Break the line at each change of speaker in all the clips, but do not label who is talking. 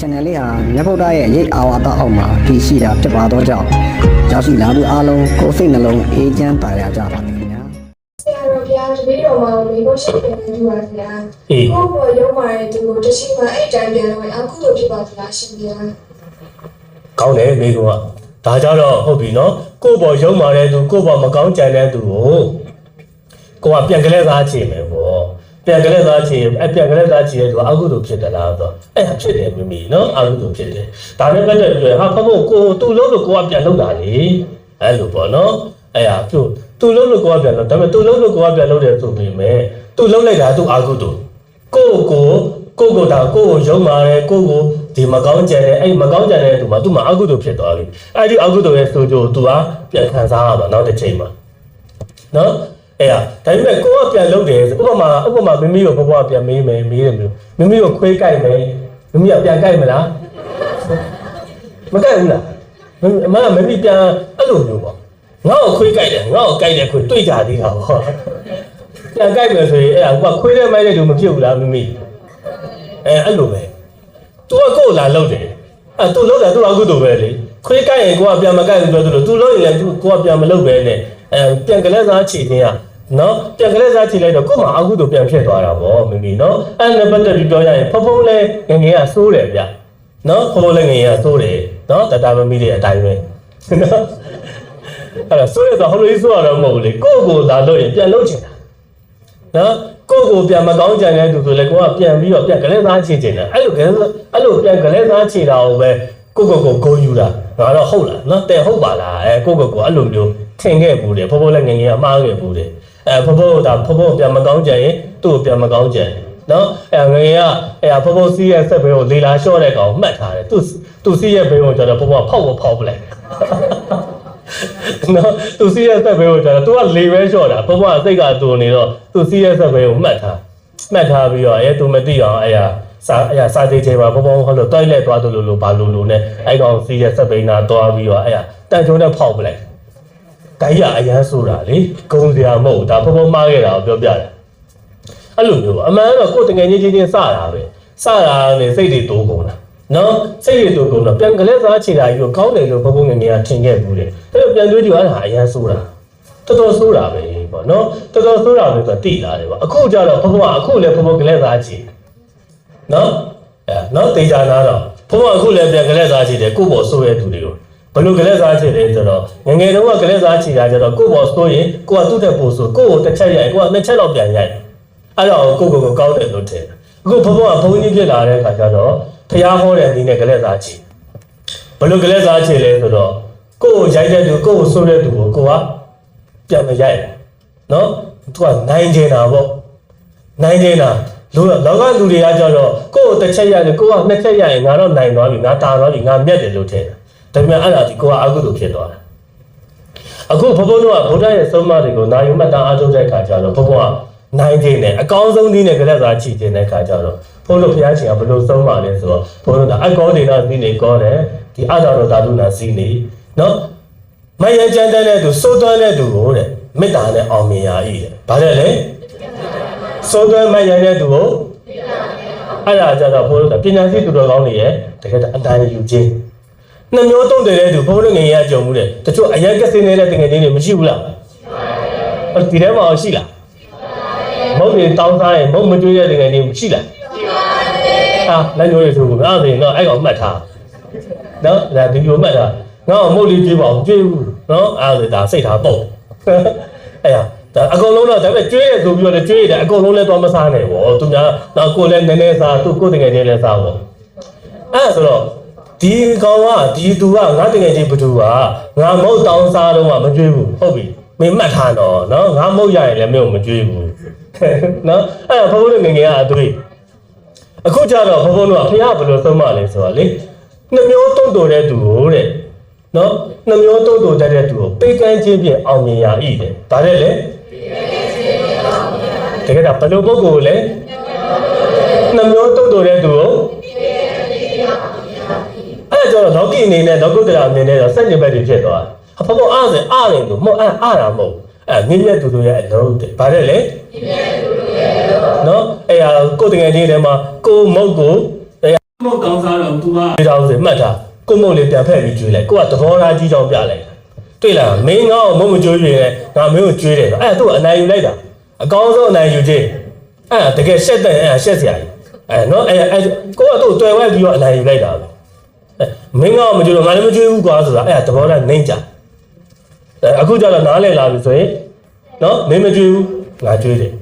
channel လေးဟာမြတ်ဗုဒ္ဓရဲ့ရိတ်အာဝါဒအောက်မှာတည်ရှိတာဖြစ်ပါတော့ကြောင့်ရောက်ရှိလာသူအားလုံးကိုယ်စိတ်နှလုံးအေးချမ်းပါရကြပါစေခင်ဗျာ
ဆရာတော်ဘုရားတပည့်တော်မှာမေဖို့ရှိတယ်လို့ပါဗျာ
အေး
ကိုယ့်ဘောရုံးမာတဲ့သူကိုတရှိမှအဲ့တိုင်းပြန်လို့အခုလိုဖြစ်ပါသလားရှင်ဗျာ
ကောင်းတယ်မိကုံကဒါကြတော့ဟုတ်ပြီနော်ကိုယ့်ဘောရုံမာတဲ့သူကိုယ့်ဘောမကောင်းကြံတဲ့သူကိုကိုကပြန်ကလေးသားချေမယ် ပေါ့ပြန်ကလေးသားချေအပြန်ကလေးသားချေတဲ့သူကအကုသိုလ်ဖြစ်တယ်လားဆိုတော့အဲ့ဒါဖြစ်တယ်မိမိနော်အကုသိုလ်ဖြစ်တယ်ဒါနဲ့ပတ်သက်ပြီးဟာဖဖို့ကိုသူ့လုံးလို့ကိုကပြန်လုပ်တာလေအဲ့လိုပေါ့နော်အဲ့ဟာသူ့သူ့လုံးလို့ကိုကပြန်လုပ်ဒါပေမဲ့သူ့လုံးလို့ကိုကပြန်လုပ်တယ်ဆိုပေမဲ့သူ့လုံးလိုက်တာသူ့အကုသိုလ်ကိုယ့်ကိုကိုယ့်ကိုယ်တာကိုယ့်ကိုယုံမာတယ်ကိုယ့်ကိုဒီမကောင်းကြတယ်အဲ့မကောင်းကြတဲ့သူမှာသူ့မှာအကုသိုလ်ဖြစ်သွားပြီအဲ့ဒီအကုသိုလ်ရဲ့ဆိုကြသူကပြန်ခံစားရမှာနောက်တစ်ချိန်မှာနော် အဲ့ဟာဒါပေမဲ့ကိုကပြန်လုပ်တယ်ဥပမာဥပမာမိမိကိုဘဘကပြန်မေးမယ်မေးတယ်မျိုးမိမိကိုခွေးကြိုက်မယ်မိမိကပြန်ကြိုက်မလားမကြိုက်ဘူးလားအမကမမိပြန်အဲ့လိုမျိုးပေါ့ငါ့ကိုခွေးကြိုက်တယ်ငါ့ကိုကြိုက်တယ်ခွေးတွေ့ကြသေးတာပေါ့ပြန်ကြိုက်မယ်ဆိုရင်အဲ့ဒါကခွေးတဲ့မိုက်တဲ့သူမဖြစ်ဘူးလားမိမိ အဲအဲ့လိုပဲ तू ကကိုယ်လာလောက်တယ်အဲ तू လောက်တာ तू အကုသို့ပဲလေခွေးကိုက်ရင်ကိုကပြန်မကိုက်ဘူးပြောသူလို့ तू လောက်ရင်လည်း तू ကိုကပြန်မလောက်ပဲနဲ့အဲပြန်ကလေးစားချီခြင်းอ่ะ နော်ပြန်ကလေးစားချီလိုက်တော့ကို့မှာအကုသို့ပြန်ဖြစ်သွားတာဗောမိမိနော်အဲ့နဲ့ပတ်သက်ပြီးပြောရရင်ဖဖုံးလဲငငယ်ကစိုးတယ်ဗျနော်ဖဖုံးလဲငငယ်ကစိုးတယ်နော်တတမမီတဲ့အတိုင်းပဲနော်အဲ့ဒါစိုးရတော့ဟိုလိုစိုးရတော့မဟုတ်ဘူးလေကိုယ့်ကိုယ်လာလို့ရင်ပြန်လုပ်ချင်တာနော်ကိုယ့်ကိုယ်ပြန်မကောင်းကြံတဲ့သူဆိုလေကိုကပြန်ပြီးတော့ပြန်ကလေးသားချေချင်တယ်အဲ့လိုကလေးအဲ့လိုပြန်ကလေးသားချေတာကိုပဲကိုယ့်ကိုယ်ကိုဂုံယူတာငါတော့ဟုတ်လားနော်တဲ့ဟုတ်ပါလားအဲကိုယ့်ကိုယ်ကိုအဲ့လိုမျိုးထင်ခဲ့ဘူးတယ်ဖိုးဖိုးလည်းငယ်ငယ်ကမှားခဲ့ဘူးတယ် အဲဖိုးဖိုးဒါဖိုးဖိုးပြန်မကောင်းကြံရင်သူ့ကိုပြန်မကောင်းကြံနော်အဲငယ်ငယ်ကအဲဖိုးဖိုးစီးရဲ့ဆက်ဘဲကိုလေလာလျှော့တဲ့ကောင်မှတ်ထားတယ်သူသူစီးရဲ့ဘဲကိုကျတော့ဖိုးဖိုးကဖောက်ဖို့ဖောက်ပလိုက်နော်သူစီးရဲ့ဆက်ဘဲကိုကျတော့ तू ကလေပဲလျှော့တာဘဘကစိတ်ကတူနေတော့သူစီးရဲ့ဆက်ဘဲကိုမှတ်ထားမှတ်ထားပြီးတော့အဲ तू မသိအောင်အဲ့ဟာစာအဲ့ဟာစာသေးချေမှာဘဘဟုတ်လို့တွိုက်လက်သွားတယ်လို့လို့ဘာလို့လို့နဲ့အဲ့ကောင်စီးရဲ့ဆက်ဘဲနာသွားပြီးတော့အဲ့ဟာတန်ချုံနဲ့ဖောက်ပလိုက် ဒိုင်ရအရန်ဆိုတာလေဂုံစရာမဟုတ်ဘူးဒါဘဘမှားခဲ့တာကိုပြောပြတယ်အဲ့လိုမျိုးပေါ့အမှန်တော့ကိုယ်တငယ်ချင်းချင်းချင်းစတာပဲစတာနဲ့စိတ်တွေတိုးကုန်တာနော်စိတ်တွေတိုးကုန်တော့ပြန်ကလေးစားချီတာကြီးကိုကောင်းတယ်လို့ဘဘငယ်ငယ်ကထင်ခဲ့ဘူးတယ်အဲ့တော့ပြန်တွေးကြည့်ရတာအရန်ဆိုတာတော်တော်ဆိုးတာပဲပေါ့နော်တော်တော်ဆိုးတာပဲဆိုတိလာတယ်ပေါ့အခုကျတော့ဘဘကအခုလည်းဘဘကလေးစားချီနော်အဲနော်တေချာနာတော့ဘဘအခုလည်းပြန်ကလေးစားချီတယ်ကိုယ့်ဘောဆိုးရဲ့သူတွေကို ဘယ်လိုကလေးစားချီလဲဆိုတော့ငယ်ငယ်တုန်းကကလေးစားချီတာကျတော့ကိုယ့်ဘောဆိုးရင်ကိုကသူ့တက်ပို့ဆိုကိုယ့်ကိုတစ်ချက်ရိုက်ကိုကနှစ်ချက်တော့ပြန်ရိုက်အဲ့တော့ကိုကိုကိုကောင်းတယ်လို့ထင်တယ်အခုဘဘကဘုန်းကြီးဖြစ်လာတဲ့အခါကျတော့ဖះဟောတဲ့အနေနဲ့ကလေးစားချီဘယ်လိုကလေးစားချီလဲဆိုတော့ကိုကိုရိုက်တဲ့သူကိုကိုဆိုးတဲ့သူကိုကိုကပြန်မရိုက်ဘူးနော်သူကနိုင်ကျင်တာပေါ့နိုင်ကျင်တာလူလောကလူတွေကကြတော့ကိုကိုတစ်ချက်ရိုက်တယ်ကိုကနှစ်ချက်ရိုက်ရင်ငါတော့နိုင်သွားပြီငါတာသွားပြီငါမြတ်တယ်လို့ထင်တယ် ဒါပေမဲ့အဲ့ဒါဒီကိုကအကုသို့ဖြစ်သွားတယ်အခုဘဘတို့ကဗုဒ္ဓရဲ့ဆုံးမတွေကိုနာယူမှတ်တမ်းအားထုတ်တဲ့အခါကျတော့ဘဘကနိုင်ခြင်းနဲ့အကောင်းဆုံးနည်းနဲ့ကြလက်စားချီခြင်းတဲ့ခါကျတော့ဘုန်းတော်ဘုရားရှင်ကဘယ်လိုဆုံးပါလဲဆိုတော့ဘုန်းတော်ကအကောဒေနာစီနေကောတယ်ဒီအတာတော်ဓာတုနာစီနေနော်မယံကြမ်းတဲ့သူစိုးသွမ်းတဲ့သူကိုတဲ့မေတ္တာနဲ့အောင်မြင်ရ၏တဲ့ဘာလဲလဲစိုးသွမ်းမယံတဲ့သူကိုအဲ့ဒါကြတော့ဘုန်းတော်ကပညာရှိသူတော်ကောင်းတွေရဲ့တကယ်အတိုင်းယူခြင်း နှမျိုးတုံးတယ်တဲ့သူဘုန်းတော်ငယ်ရကြုံမှုတဲ့တချို့အရက်ကစင်းနေတဲ့တကယ်ချင်းတွေမရှိဘူးလားရှိပါတယ်ဒီထဲမှာရှိလားမုတ်တွေတောင်းစားရင်မုတ်မကျွေးတဲ့တကယ်ကြီးရှိလားရှိပါတယ်ဟာလက်ညိုးတွေဆိုကိုအဲ့ဒါဆိုရင်တော့အဲ့ကောင်မှတ်ထားနော်ဒါဒီလိုမှတ်ထားငါ့မုတ်လေးကျွေးပါအောင်ကျွေးဘူးနော်အဲ့ဒါဆိုဒါစိတ်ထားပေါ့အဲ့ဟာဒါအကုန်လုံးတော့ဒါပေမဲ့ကျွေးရဆိုပြီးတော့လည်းကျွေးရတယ်အကုန်လုံးလည်းတော့မစားနိုင်ဘူးသူများတော့ကိုယ်လည်းနည်းနည်းစားသူကိုယ်တကယ်ချင်းလည်းစားပေါ့အဲ့ဒါဆိုတော့ ဒီကောင်ကဒီသူကငါတကယ်ချင်းဘသူကငါမုတ်တောင်းစားတော့မှမကျွေးဘူးဟုတ်ပြီမင်းမှတ်ထားတော့နော်ငါမုတ်ရရင်လည်းမင်းကိုမကျွေးဘူးနော်အဲ့ဒါဘုန်းဘုန်းတို့ငယ်ငယ်ကအတွေ့အခုကျတော့ဘုန်းဘုန်းတို့ကဖះဘယ်လိုသုံးမလဲဆိုတော့လေနှမျိုးတုံးတော်တဲ့သူကိုတဲ့နော်နှမျိုးတုံးတော်တတ်တဲ့သူကိုပိတ်ကန်းချင်းဖြင့်အောင်မြင်ရ၏တဲ့ဒါနဲ့လေတကယ်တော့ဘယ်လိုပုဂ္ဂိုလ်လဲနှမျိုးတုံးတော်တဲ့သူကိုအဲ့ဒါ ကျတော့လောကီအနေနဲ့လောကုတ္တရာအနေနဲ့တော့စัจ jin ဘက်တွေဖြစ်သွားတယ်ဘုန်းဘုန်းအားစင်အားတယ်လို့မဟုတ်အဲ့အားတာမဟုတ်အဲ့ငင်းရက်သူတို့ရဲ့အလုံးတဲ့ဗါတဲ့လေနော်အဲ့ရရာကိုယ်တငယ်ချင်းထဲမှာကိုမုတ်ကိုတရားမုတ်ကောင်းစားတော့သူကဒီတော်ဆိုမှတ်ထားကိုမုတ်လေးပြန်ဖက်ပြီးကျွေးလိုက်ကိုကသဘောထားကြီးကြောင်ပြလိုက်တွေ့လားမင်းငါ့ကိုမုတ်မကျွေးရင်ငါမင်းကိုကျွေးတယ်အဲ့သူ့အနိုင်ယူလိုက်တာအကောင်းဆုံးအနိုင်ယူခြင်းအဲ့တကယ်ရှက်တဲ့အဲ့ရှက်စရာကြီးအဲ့နော်အဲ့အဲ့ကိုကသူ့တွေ့ဝဲပြီးတော့အနိုင်ယူလိုက်တာပဲ မင်းငါ့ကိုမကျွေးတော့ငါလည်းမကျွေးဘူးကွာဆိုတာအဲ့သဘောထားနှိမ့်ကြအခုကျတော့နားလည်လာပြီဆိုရင်နော်မင်းမကျွေးဘူးငါကျွေးတယ်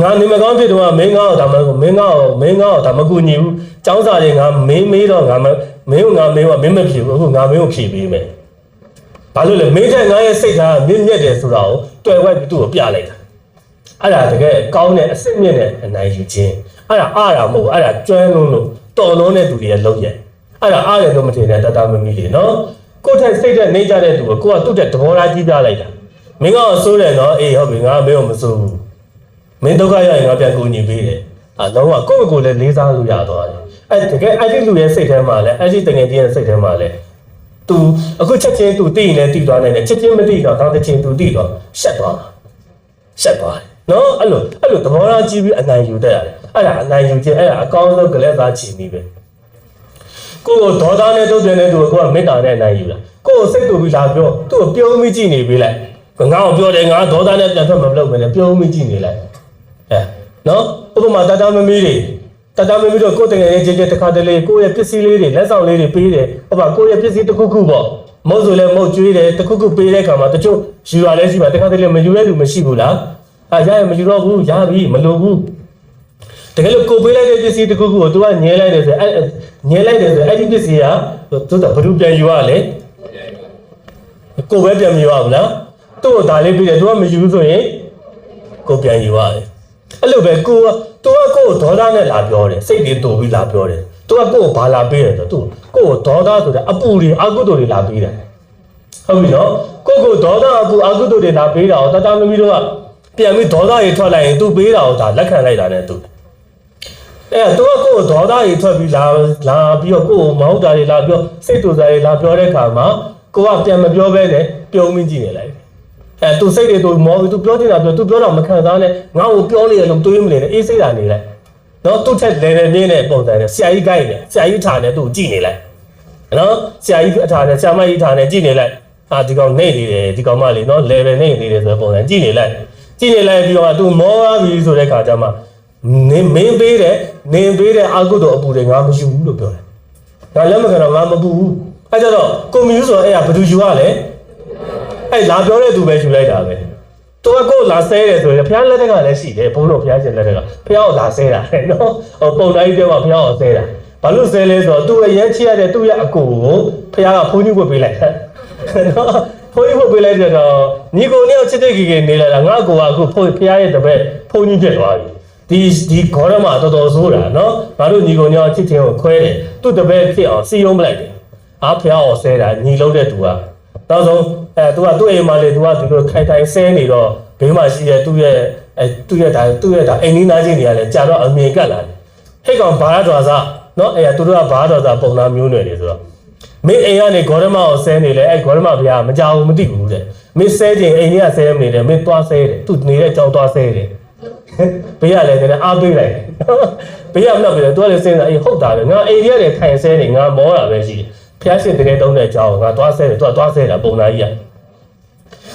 ငါနေမကောင်းဖြစ်တော့မင်းငါ့ကိုဒါမှမင်းငါ့ကိုမင်းငါ့ကိုဒါမကူညီဘူးចောင်းစာတွေငါမင်းမေးတော့ငါမမင်းကငါမင်းကမင်းမဖြေဘူးအခုငါမင်းကိုဖြေပေးမယ်ဘာလို့လဲမင်းတဲ့ငါရဲ့စိတ်ထားမြင့်မြတ်တယ်ဆိုတာကိုတွေ့ဝဲပြီးသူ့ကိုပြလိုက်တာအဲ့ဒါတကယ်ကောင်းတဲ့အစ်စ်မြင့်တဲ့အနိုင်ယူခြင်းအဲ့ဒါအားရမဟုတ်အဲ့ဒါကျွမ်းလုံးလို့တော်လုံးတဲ့သူတွေရဲ့လုံးရဲ့ အဲ့ဒါအားရလို့မထင်တဲ့တတမမီလေနော်ကိုယ့်ထက်စိတ်တဲ့နေကြတဲ့သူကိုကိုကသူ့တဲ့သဘောထားကြီးပြလိုက်တာမင်းကဆိုးတယ်နော်အေးဟုတ်ပြီငါမင်းကိုမဆိုးဘူး မင်းဒုက္ခရရင်ငါပြန်ကူညီပေးတယ်။အဲတော့ကိုယ့်ကိုယ်လည်းလေးစားလို့ရသွားတယ်။အဲတကယ်အဲ့ဒီလူရဲ့စိတ်ထဲမှာလည်းအဲ့ဒီတငယ်ချင်းရဲ့စိတ်ထဲမှာလည်း तू အခုချက်ချင်း तू သိရင်လည်းသိသွားနိုင်တယ်ချက်ချင်းမသိတော့တောင်းတချင်း तू သိတော့ရှက်သွားတာ။ရှက်သွားတယ်။နော်အဲ့လိုအဲ့လိုသဘောထားကြီးပြီးအနိုင်ယူတတ်ရတယ်။အဲ့ဒါအနိုင်ယူခြင်းအဲ့ဒါအကောင်းဆုံးကလေးသားချီနည်းပဲ။ ကိုယ်ကိုဒေါသနဲ့တုတ်ပြန်တဲ့သူကကိုယ်ကမေတ္တာနဲ့အနိုင်ယူတာ။ကိုယ်ကိုစိတ်တူပြီးလာပြောသူ့ကိုပြုံးမိကြည့်နေပေးလိုက်။ငါ့ကိုပြောတယ်ငါဒေါသနဲ့ပြန်ထွက်မလုပ်ဘဲနဲ့ပြုံးမိကြည့်နေလိုက်။အဲနော်ဥပမာတတမမီးတွေတတမမီးတို့ကိုယ်တကယ်ချင်းချင်းတစ်ခါတလေကိုယ့်ရဲ့ပစ္စည်းလေးတွေလက်ဆောင်လေးတွေပေးတယ်ဥပမာကိုယ့်ရဲ့ပစ္စည်းတစ်ခုခုပေါ့မဟုတ်ဆိုလဲမဟုတ်ကျွေးတယ်တစ်ခုခုပေးတဲ့အခါမှာတချို့ယူရလဲရှိပါတစ်ခါတလေမယူတဲ့လူမရှိဘူးလားအဲရရမယူတော့ဘူးရပြီမလိုဘူး တကယ်လို့ကိုပေးလိုက်တဲ့ပစ္စည်းတစ်ခုခုကို तू ကညဲလိုက်တယ်ဆိုအဲညဲလိုက်တယ်ဆိုအဲ့ဒီပစ္စည်းကသူကဘယ်သူပြန်ယူရလဲကိုပဲပြန်မယူရဘူးလားသူ့ကိုဒါလေးပေးတယ် तू ကမယူဘူးဆိုရင်ကိုပြန်ယူရတယ်အဲ့လိုပဲကိုကသူကကိုကိုဒေါသနဲ့လာပြောတယ်စိတ်တွေတူပြီးလာပြောတယ်သူကကိုကိုဘာလာပေးတယ်ဆိုသူကိုကိုဒေါသဆိုတဲ့အပူတွေအကုသိုလ်တွေလာပေးတယ်ဟုတ်ပြီနော်ကိုကိုဒေါသအပူအကုသိုလ်တွေလာပေးတာကိုတတမမီတို့ကပြန်ပြီးဒေါသတွေထွက်လိုက်ရင်သူပေးတာကိုဒါလက်ခံလိုက်တာနဲ့သူ အဲ့သူကကိုကိုဒေါသတွေထွက်ပြီးလာလာပြီးတော့ကိုကိုမဟုတ်တာတွေလာပြောစိတ်တူစားတွေလာပြောတဲ့ခါမှာကိုကပြန်မပြောဘဲနဲ့ပြုံးမင်းကြည့်နေလိုက်အဲသူစိတ်တွေသူမောသူပြောနေတာပြောသူပြောတော့မခံစားနဲ့ငါ့ကိုပြောနေတယ်လို့တွေးမနေနဲ့အေးစိတ်တာနေလိုက်နော်သူ့ထက်လဲလဲမြင်းတဲ့ပုံစံနဲ့ဆရာကြီးကိုက်နေဆရာကြီးထားနေသူ့ကြည့်နေလိုက်နော်ဆရာကြီးအထားနဲ့ဆရာမကြီးထားနေကြည့်နေလိုက်အာဒီကောင်နေနေတယ်ဒီကောင်မလေးနော် level နေနေတယ်ဆိုတဲ့ပုံစံကြည့်နေလိုက်ကြည့်နေလိုက်ပြီးတော့သူမောသွားပြီဆိုတဲ့ခါကျမှနင်းမင်းပေးတဲ့ နင်းပေးတဲ့အာကုတို့အပူတွေငါမယူဘူးလို့ပြောတယ်ငါလက်မခံတော့ငါမပူဘူးအဲကြတော့ကွန်မြူဆိုတော့အဲ့ဒါဘယ်သူယူရလဲအဲ့လာပြောတဲ့သူပဲယူလိုက်တာပဲသူကကိုယ်လာဆဲတယ်ဆိုရင်ဘုရားလက်ထက်ကလည်းရှိတယ်ဘုန်းတော်ဘုရားရှင်လက်ထက်ကဘုရားကိုလာဆဲတာနော်ဟိုပုံတိုင်းပြောမှာဘုရားကိုဆဲတာဘာလို့ဆဲလဲဆိုတော့သူအရင်ချစ်ရတဲ့သူ့ရဲ့အကိုကိုဘုရားကဘုန်းကြီးဝတ်ပေးလိုက်တာနော်ဘုန်းကြီးဝတ်ပေးလိုက်တော့ညီကိုနဲ့ချစ်တဲ့ကြီးကြီးနေလာတာငါကိုကအခုဘုရားရဲ့တပည့်ဘုန်းကြီးဖြစ်သွားပြီ ဒီဒီခေါရမတော်တော်ဆိုးတာနော်ငါတို့ညီကိုညောချစ်ချင်းကိုခွဲတယ်သူ့တပည့်ဖြစ်အောင်စီယုံမလိုက်တယ်အားဖျားအောင်ဆဲတာညီလုံးတဲ့သူကနောက်ဆုံးအဲ तू ကသူ့အိမ်မှာလေ तू ကဒီလိုခိုင်တိုင်ဆဲနေတော့ဘေးမှာရှိတဲ့သူ့ရဲ့အဲသူ့ရဲ့ဒါသူ့ရဲ့ဒါအိမ်နီးနားချင်းတွေကလည်းကြာတော့အမြင်ကတ်လာတယ်ဟဲ့ကောင်ဘာရတော်စားနော်အဲသူတို့ကဘာတော်စားပုံနာမျိုးနွယ်တွေဆိုတော့မင်းအိမ်ကနေဂေါရမကိုဆဲနေလေအဲဂေါရမဘုရားမကြောက်ဘူးမသိဘူးတဲ့မင်းဆဲခြင်းအိမ်ကြီးကဆဲမနေတယ်မင်းသွားဆဲတယ်သူနေတဲ့ကြောင်သွားဆဲတယ် ဘေးကလည်းနည်းနည်းအားပေးလိုက်တယ်ဘေးကမှတ်ပြီးတော့သူကလည်းစဉ်းစားအေးဟုတ်တာပဲငါအိမ်ကြီးရတယ်ထိုင်ဆဲနေငါမောတာပဲရှိတယ်ဖျားရှင်တကယ်တုံးတဲ့အကြောင်းငါသွားဆဲတယ်သူကသွားဆဲတာပုံနာကြီးက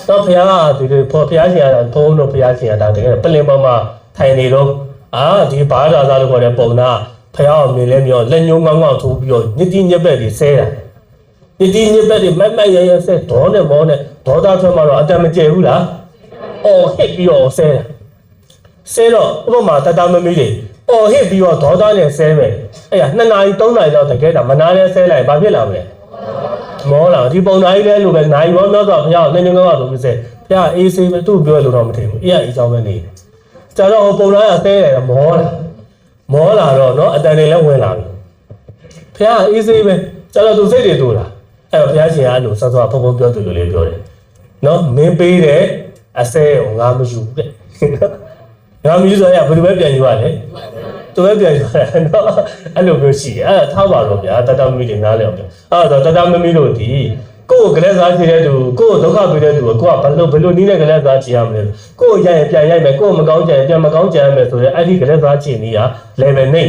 တော့ဖျားကဒီလိုဖော်ဖျားရှင်ရတာဘုန်းတို့ဖျားရှင်ရတာတကယ်ပလင်ပေါ်မှာထိုင်နေတော့အာဒီဘာသာသားလို့ခေါ်တဲ့ပုံနာဖျားအောင်မြင်လဲမြောလက်ညှိုးငေါငေါထိုးပြီးတော့ညတိညက်ပက်တွေဆဲတာညတိညက်ပက်တွေမိုက်မိုက်ရရဆဲဒေါနဲ့မောနဲ့ဒေါသထွက်မှတော့အတန်မကျဲဘူးလားအော်ဟစ်ပြီးတော့ဆဲတာ ဆဲတော့ဥပမာတတမမီးတွေအော်ဟစ်ပြီးတော့ဒေါသနဲ့ဆဲမယ်အဲ့ရ2နာရီ3နာရီလောက်တကယ်တာမနာနဲ့ဆဲလိုက်ဘာဖြစ်လာမလဲမောလာဒီပုံနာကြီးလဲလို့ပဲနိုင်ရောတော့ဆိုဘုရားနှင်းနှင်းကောဆိုပြီးဆဲဘုရားအေးဆေးပဲသူ့ပြောလို့တော့မထင်ဘူးအေးရအေးချောင်းပဲနေတယ်ကျတော့ဟိုပုံနာကဆဲတယ်မောလာမောလာတော့เนาะအတန်တွေလည်းဝင်လာပြီဘုရားအေးဆေးပဲကျတော့သူစိတ်တွေတူလာအဲ့တော့ဘုရားရှင်ကအဲ့လိုစောစောဖုံဖုံပြောသူလိုလေးပြောတယ်เนาะမင်းပေးတဲ့အစဲကိုငါမယူတဲ့ ငါမယူဆိုရဘယ်လိုပဲပြန်ယူရလဲသူပဲပြန်ယူရတယ်နော်အဲ့လိုမျိုးရှိတယ်အဲ့ဒါထားပါတော့ဗျာတတမမီတွေနားလဲအောင်ဗျာအဲ့တော့တတမမီတို့ဒီကိုယ်ကလေးစားချင်တဲ့သူကိုယ်ဒုက္ခပေးတဲ့သူကိုကိုကဘယ်လိုဘယ်လိုနည်းနဲ့ကလေးစားချင်ရမလဲကိုယ်ရရင်ပြန်ရိုက်မယ်ကိုယ်မကောင်းကြရင်ပြန်မကောင်းကြရမယ်ဆိုရင်အဲ့ဒီကလေးစားချင်နည်းက level နေ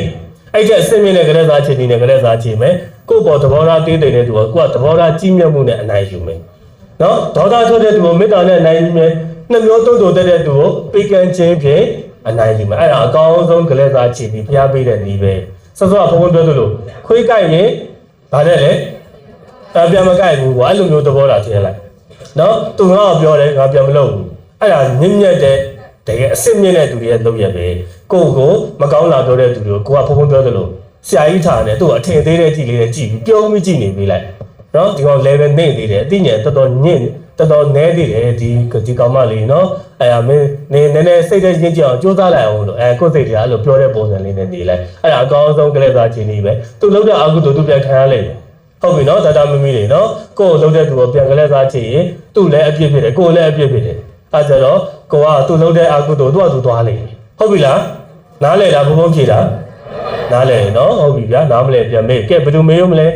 အဲ့တဲ့အစင်းမြင့်တဲ့ကလေးစားချင်နည်းနဲ့ကလေးစားချင်မယ်ကိုယ်ပေါ်သဘောထားတေးတဲ့တဲ့သူကကိုယ်ကသဘောထားကြီးမြတ်မှုနဲ့အနိုင်ယူမယ်နော်ဒေါသထွက်တဲ့သူကိုမေတ္တာနဲ့အနိုင်ယူမယ် နှမျိုးတုံးတုံတဲ့သူကိုပေးကမ်းခြင်းဖြင့်အနိုင်ယူမယ်အဲ့ဒါအကောင်းဆုံးကလေးစားချင်ပြီးဖျားပေးတဲ့နည်းပဲစောစောကဘုံဘုံပြောသလိုခွေးကြိုက်ရင်ဗါတဲ့လေအပြန်မကြိုက်ဘူးကွာအဲ့လိုမျိုးသဘောတာထည့်လိုက်နော်သူငါ့ကိုပြောတယ်ငါပြန်မလုပ်ဘူးအဲ့ဒါမြင့်မြတ်တဲ့တကယ်အစ်စ်မြင့်တဲ့သူတွေရဲ့လုပ်ရပဲကိုယ့်ကိုမကောင်းလာပြောတဲ့သူတွေကိုကိုကဖုံဖုံပြောသလိုဆရာကြီးထားတယ်သူ့အထင်သေးတဲ့ကြည့်လေးနဲ့ကြည့်ပြီးပြုံးပြီးကြည့်နေပြီလိုက်နော်ဒီကောင် level နေသေးတယ်အသိဉာဏ်တော်တော်ညင့် တော်တော်နဲသေးတယ်ဒီဒီကောင်မလေးနော်အဲ့ဒါမင်းနေနည်းနည်းစိတ်ထဲရင်းကြည့်အောင်စူးစမ်းလိုက်အောင်လို့အဲကိုယ့်စိတ်ထဲအဲ့လိုပြောတဲ့ပုံစံလေးနဲ့နေလိုက်အဲ့ဒါအကောင်းဆုံးကလေးစားခြင်းကြီးပဲသူလုပ်တဲ့အကုသိုလ်သူပြန်ခံရလိမ့်မယ်ဟုတ်ပြီနော်ဒါတာမမီတွေနော်ကိုယ်လုံးတဲ့သူကိုပြန်ကလေးစားချင်ရင်သူ့လည်းအပြစ်ဖြစ်တယ်ကိုယ်လည်းအပြစ်ဖြစ်တယ်အဲကြတော့ကိုကသူ့လုံးတဲ့အကုသို့သူ့အတူသွားလိမ့်မယ်ဟုတ်ပြီလားနားလေလားဘုံဘုံဖြေလားနားလေနော်ဟုတ်ပြီဗျာနားမလဲပြန်မေးကဲဘယ်သူမေးရမလဲ